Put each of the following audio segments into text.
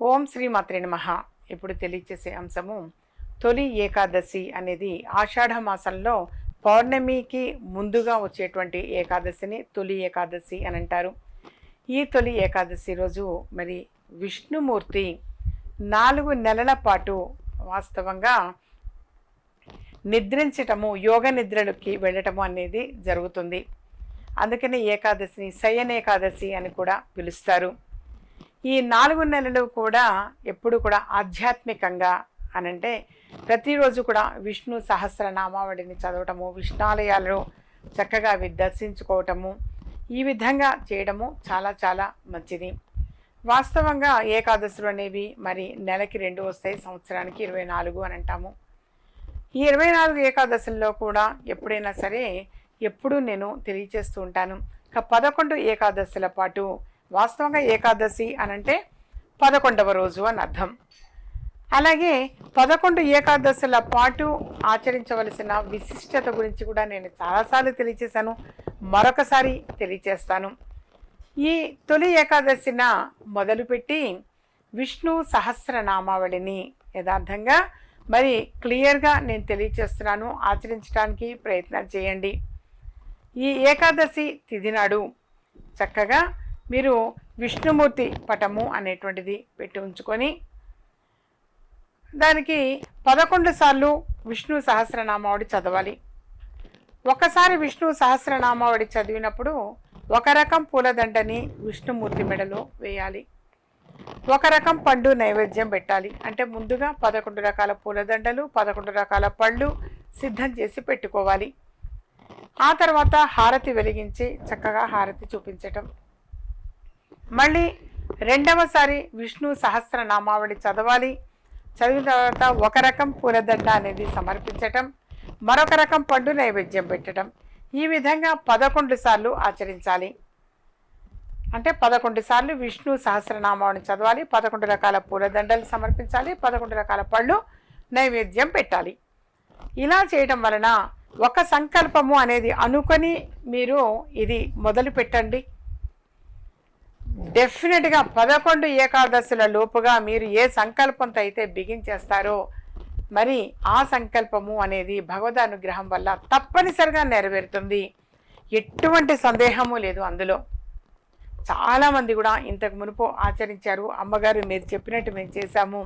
ఓం శ్రీ మాత్రే నమ. ఇప్పుడు తెలియచేసే అంశము తొలి ఏకాదశి అనేది ఆషాఢ మాసంలో పౌర్ణమికి ముందుగా వచ్చేటువంటి ఏకాదశిని తొలి ఏకాదశి అని అంటారు. ఈ తొలి ఏకాదశి రోజు మరి విష్ణుమూర్తి నాలుగు నెలల పాటు వాస్తవంగా నిద్రించటము యోగ నిద్రలకి వెళ్ళటము అనేది జరుగుతుంది. అందుకనే ఏకాదశిని శయన ఏకాదశి అని కూడా పిలుస్తారు. ఈ నాలుగు నెలలు కూడా ఎప్పుడు కూడా ఆధ్యాత్మికంగా అనంటే ప్రతిరోజు కూడా విష్ణు సహస్రనామావళిని చదవటము విష్ణాలయాలను చక్కగా అవి దర్శించుకోవటము ఈ విధంగా చేయడము చాలా చాలా మంచిది. వాస్తవంగా ఏకాదశులు అనేవి మరి నెలకి రెండు వస్తాయి సంవత్సరానికి ఇరవై నాలుగు అని అంటాము. ఈ ఇరవై నాలుగు ఏకాదశుల్లో కూడా ఎప్పుడైనా సరే ఎప్పుడూ నేను తెలియచేస్తూ ఉంటాను. ఇక పదకొండు ఏకాదశుల పాటు వాస్తవంగా ఏకాదశి అనంటే పదకొండవ రోజు అని అర్థం. అలాగే పదకొండు ఏకాదశుల పాటు ఆచరించవలసిన విశిష్టత గురించి కూడా నేను చాలాసార్లు తెలియచేశాను. మరొకసారి తెలియచేస్తాను. ఈ తొలి ఏకాదశిన మొదలుపెట్టి విష్ణు సహస్రనామావళిని యథార్థంగా మరి క్లియర్గా నేను తెలియచేస్తున్నాను. ఆచరించడానికి ప్రయత్నం చేయండి. ఈ ఏకాదశి తిథి నాడు చక్కగా మీరు విష్ణుమూర్తి పటము అనేటువంటిది పెట్టి ఉంచుకొని దానికి పదకొండు సార్లు విష్ణు సహస్రనామావళి చదవాలి. ఒకసారి విష్ణు సహస్రనామావళి చదివినప్పుడు ఒక రకం పూలదండని విష్ణుమూర్తి మెడలో వేయాలి. ఒక రకం పండు నైవేద్యం పెట్టాలి. అంటే ముందుగా పదకొండు రకాల పూలదండలు పదకొండు రకాల పళ్ళు సిద్ధం చేసి పెట్టుకోవాలి. ఆ తర్వాత హారతి వెలిగించి చక్కగా హారతి చూపించటం. మళ్ళీ రెండవసారి విష్ణు సహస్రనామావళి చదవాలి. చదివిన తర్వాత ఒక రకం పూలదండ అనేది సమర్పించటం మరొక రకం పండు నైవేద్యం పెట్టడం ఈ విధంగా పదకొండు సార్లు ఆచరించాలి. అంటే పదకొండు సార్లు విష్ణు సహస్రనామాన్ని చదవాలి పదకొండు రకాల పూలదండలు సమర్పించాలి పదకొండు రకాల పళ్ళు నైవేద్యం పెట్టాలి. ఇలా చేయడం వలన ఒక సంకల్పము అనేది అనుకొని మీరు ఇది మొదలు పెట్టండి డెఫినెట్గా పదకొండు ఏకాదశుల లోపుగా మీరు ఏ సంకల్పంతో అయితే బిగించేస్తారో మరి ఆ సంకల్పము అనేది భగవద్ అనుగ్రహం వల్ల తప్పనిసరిగా నెరవేరుతుంది. ఎటువంటి సందేహము లేదు అందులో. చాలామంది కూడా ఇంతకు మునుపు ఆచరించారు. అమ్మగారు మీరు చెప్పినట్టు మేము చేశాము.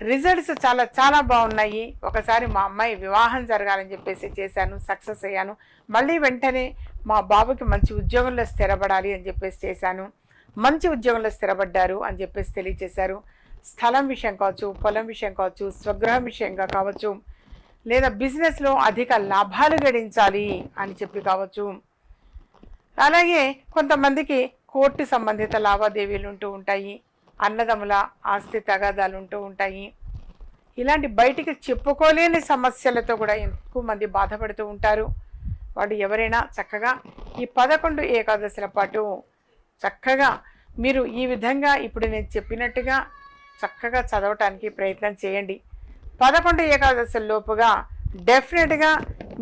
రిజల్ట్స్ చాలా చాలా బాగున్నాయి. ఒకసారి మా అమ్మాయి వివాహం జరగాలని చెప్పేసి చేశాను సక్సెస్ అయ్యాను. మళ్ళీ వెంటనే మా బాబుకి మంచి ఉద్యోగంలో స్థిరపడాలి అని చెప్పేసి చేశాను. మంచి ఉద్యోగంలో స్థిరపడ్డారు అని చెప్పేసి తెలియచేశారు. స్థలం విషయం కావచ్చు పొలం విషయం కావచ్చు స్వగృహం విషయంగా కావచ్చు లేదా బిజినెస్లో అధిక లాభాలు గడించాలి అని చెప్పి కావచ్చు. అలాగే కొంతమందికి కోర్టు సంబంధిత లావాదేవీలు ఉంటూ ఉంటాయి. అన్నదమ్ముల ఆస్తి తగాదాలు ఉంటూ ఉంటాయి. ఇలాంటి బయటికి చెప్పుకోలేని సమస్యలతో కూడా ఎక్కువ మంది బాధపడుతూ ఉంటారు. వాడు ఎవరైనా చక్కగా ఈ పదకొండు ఏకాదశుల పాటు చక్కగా మీరు ఈ విధంగా ఇప్పుడు నేను చెప్పినట్టుగా చక్కగా చదవటానికి ప్రయత్నం చేయండి. పదకొండు ఏకాదశుల లోపుగా డెఫినెట్గా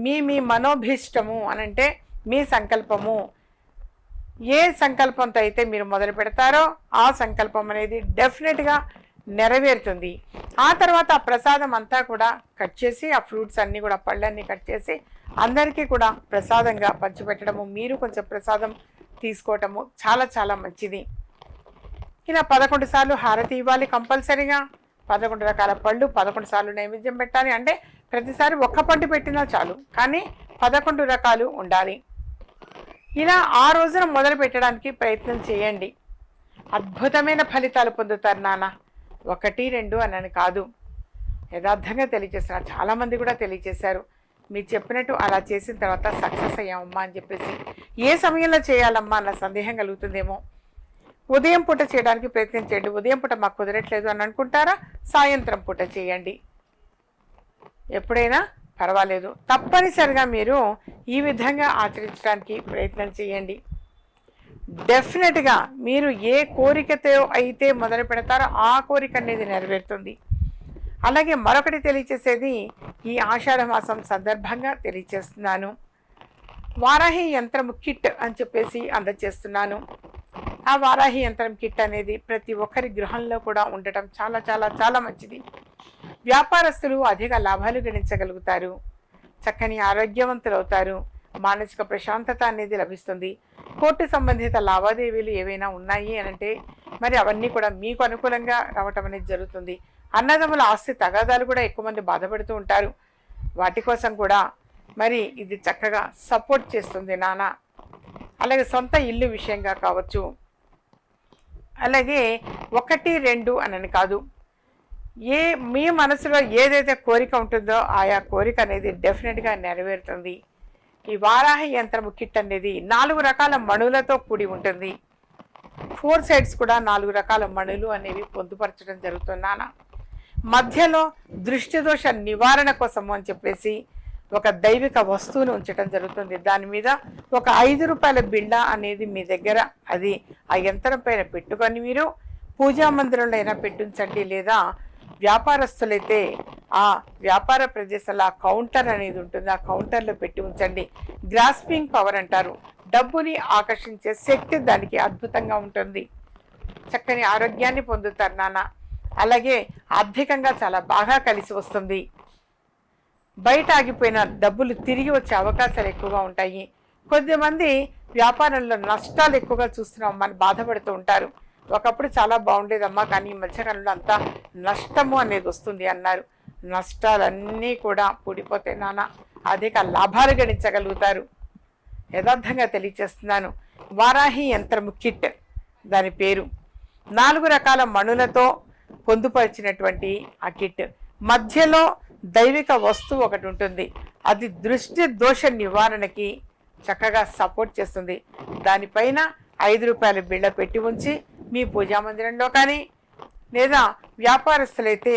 మీ మీ మనోభీష్టము అనంటే మీ సంకల్పము. ఏ సంకల్పంతో అయితే మీరు మొదలు పెడతారో ఆ సంకల్పం అనేది డెఫినెట్గా నెరవేరుతుంది. ఆ తర్వాత ఆ ప్రసాదం అంతా కూడా కట్ చేసి ఆ ఫ్రూట్స్ అన్నీ కూడా పళ్ళన్నీ కట్ చేసి అందరికీ కూడా ప్రసాదంగా పంచిపెట్టడము మీరు కొంచెం ప్రసాదం తీసుకోవటము చాలా చాలా మంచిది. ఇలా పదకొండు సార్లు హారతి ఇవ్వాలి కంపల్సరీగా. పదకొండు రకాల పళ్ళు పదకొండు సార్లు నైవేద్యం పెట్టాలి. అంటే ప్రతిసారి ఒక్క పండు పెట్టినా చాలు. కానీ పదకొండు రకాలు ఉండాలి. ఇలా ఆ రోజున మొదలు పెట్టడానికి ప్రయత్నం చేయండి. అద్భుతమైన ఫలితాలు పొందుతారు నాన్న. ఒకటి రెండు అని కాదు. యథార్థంగా తెలియజేస్తున్నారు చాలామంది కూడా తెలియజేశారు. మీరు చెప్పినట్టు అలా చేసిన తర్వాత సక్సెస్ అయ్యామమ్మా అని చెప్పేసి. ఏ సమయంలో చేయాలమ్మా అన్న సందేహం కలుగుతుందేమో. ఉదయం పూట చేయడానికి ప్రయత్నం చేయండి. ఉదయం పూట మాకు కుదరట్లేదు అని అనుకుంటారా? సాయంత్రం పూట చేయండి. ఎప్పుడైనా పర్వాలేదు. తప్పనిసరిగా మీరు ఈ విధంగా ఆచరించడానికి ప్రయత్నం చేయండి. డెఫినెట్గా మీరు ఏ కోరికతో అయితే మొదలు పెడతారో ఆ కోరిక అనేది నెరవేరుతుంది. అలాగే మరొకటి తెలియచేసేది ఈ ఆషాఢ మాసం సందర్భంగా తెలియచేస్తున్నాను. వారాహి యంత్రం కిట్ అని చెప్పేసి అందజేస్తున్నాను ఆ వారాహి యంత్రం కిట్ అనేది ప్రతి ఒక్కరి గృహంలో కూడా ఉండటం చాలా చాలా చాలా మంచిది. వ్యాపారస్తులు అధిక లాభాలు గణించగలుగుతారు. చక్కని ఆరోగ్యవంతులు అవుతారు మానసిక ప్రశాంతత అనేది లభిస్తుంది. కోర్టు సంబంధిత లావాదేవీలు ఏవైనా ఉన్నాయి అని అంటే మరి అవన్నీ కూడా మీకు అనుకూలంగా రావటం అనేది జరుగుతుంది. అన్నదమ్ముల ఆస్తి తగాదాలు కూడా ఎక్కువ మంది బాధపడుతూ ఉంటారు. వాటి కోసం కూడా మరి ఇది చక్కగా సపోర్ట్ చేస్తుంది నాన్న. అలాగే సొంత ఇల్లు విషయంగా కావచ్చు. అలాగే ఒకటి రెండు అనని కాదు. ఏ మీ మనసులో ఏదైతే కోరిక ఉంటుందో ఆయా కోరిక అనేది డెఫినెట్గా నెరవేరుతుంది. ఈ వారాహ యంత్రము కిట్ అనేది నాలుగు రకాల మణులతో కూడి ఉంటుంది. ఫోర్ సైడ్స్ కూడా నాలుగు రకాల మణులు అనేవి పొందుపరచడం జరుగుతున్నానా మధ్యలో దృష్టి దోష నివారణ కోసము అని చెప్పేసి ఒక దైవిక వస్తువును ఉంచడం జరుగుతుంది. దాని మీద ఒక ఐదు రూపాయల బిళ్ళ అనేది మీ దగ్గర అది ఆ యంత్రం పైన పెట్టుకొని మీరు పూజా మందిరంలో అయినా పెట్టించండి లేదా వ్యాపారస్తులైతే ఆ వ్యాపార ప్రదేశాల కౌంటర్ అనేది ఉంటుంది. ఆ కౌంటర్లో పెట్టి ఉంచండి. గ్రాస్పింగ్ పవర్ అంటారు. డబ్బుని ఆకర్షించే శక్తి దానికి అద్భుతంగా ఉంటుంది. చక్కని ఆరోగ్యాన్ని పొందుతారు నాన్న. అలాగే ఆర్థికంగా చాలా బాగా కలిసి వస్తుంది. బయట ఆగిపోయిన డబ్బులు తిరిగి వచ్చే అవకాశాలు ఎక్కువగా ఉంటాయి. కొద్దిమంది వ్యాపారంలో నష్టాలు ఎక్కువగా చూస్తున్నాం. మన బాధపడుతూ ఉంటారు. ఒకప్పుడు చాలా బాగుండేదమ్మా కానీ ఈ మధ్యకాలంలో అంతా నష్టము అనేది వస్తుంది అన్నారు. నష్టాలన్నీ కూడా పూడిపోతాయి నాన్న. అధిక లాభాలు గణించగలుగుతారు. యథార్థంగా తెలియచేస్తున్నాను. వారాహి యంత్రము కిట్ దాని పేరు. నాలుగు రకాల మణులతో పొందుపరిచినటువంటి ఆ కిట్. మధ్యలో దైవిక వస్తువు ఒకటి ఉంటుంది. అది దృష్టి దోష నివారణకి చక్కగా సపోర్ట్ చేస్తుంది. దానిపైన ఐదు రూపాయల బిళ్ళ పెట్టి ఉంచి మీ పూజా మందిరంలో కానీ లేదా వ్యాపారస్తులైతే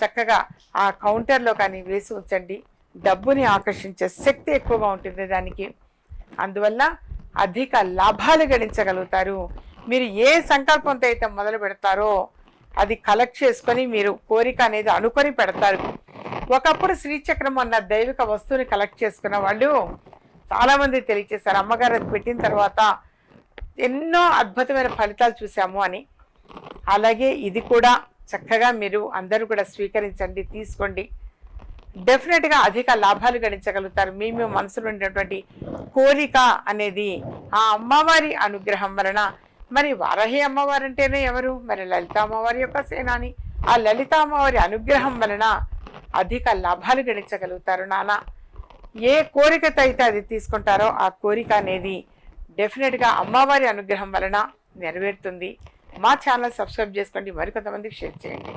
చక్కగా ఆ కౌంటర్లో కానీ వేసి ఉంచండి. డబ్బుని ఆకర్షించే శక్తి ఎక్కువగా ఉంటుంది దానికి. అందువల్ల అధిక లాభాలు గడించగలుగుతారు మీరు ఏ సంకల్పంతో అయితే మొదలు పెడతారో అది కలెక్ట్ చేసుకొని మీరు కోరిక అనేది అనుకొని పెడతారు. ఒకప్పుడు శ్రీచక్రం అన్న దైవిక వస్తువుని కలెక్ట్ చేసుకున్న వాళ్ళు చాలామంది తెలియచేశారు. అమ్మగారు అది పెట్టిన తర్వాత ఎన్నో అద్భుతమైన ఫలితాలు చూసాము అని. అలాగే ఇది కూడా చక్కగా మీరు అందరూ కూడా స్వీకరించండి తీసుకోండి. డెఫినెట్గా అధిక లాభాలు గణించగలుగుతారు. మీ మీ మనసులో ఉండేటువంటి కోరిక అనేది ఆ అమ్మవారి అనుగ్రహం వలన. మరి వారాహి అమ్మవారు అంటేనే ఎవరు? మరి లలిత అమ్మవారి యొక్క సేనాని. ఆ లలిత అమ్మవారి అనుగ్రహం వలన అధిక లాభాలు గణించగలుగుతారు నాన్న ఏ కోరికతో అయితే అది తీసుకుంటారో ఆ కోరిక అనేది డెఫినెట్గా అమ్మవారి అనుగ్రహం వలన నెరవేరుతుంది. మా ఛానల్ సబ్స్క్రైబ్ చేసుకోండి. మరికొంతమందికి షేర్ చేయండి.